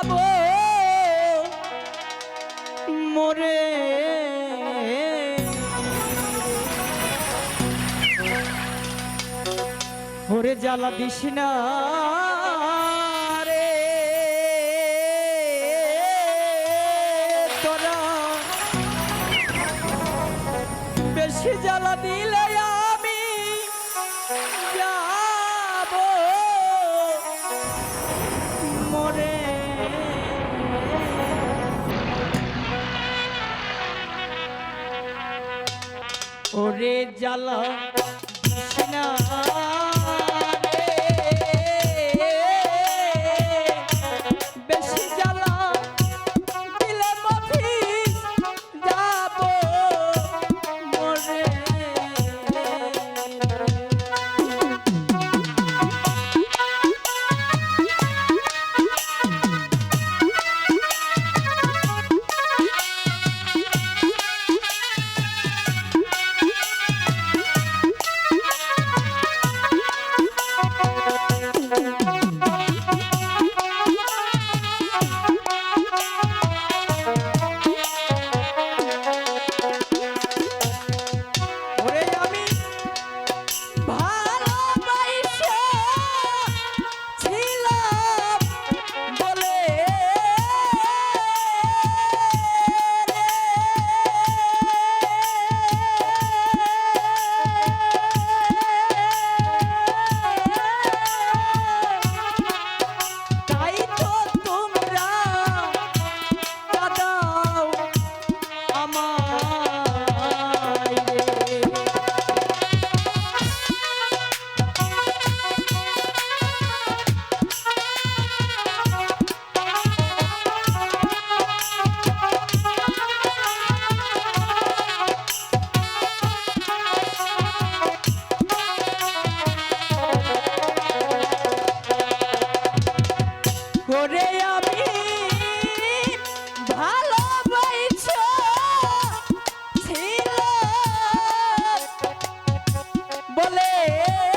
যাব মোরে। ওরে জ্বালা দিস না রে। তোরা বেশি জ্বালা দিলে আমি জ্বালা yeah.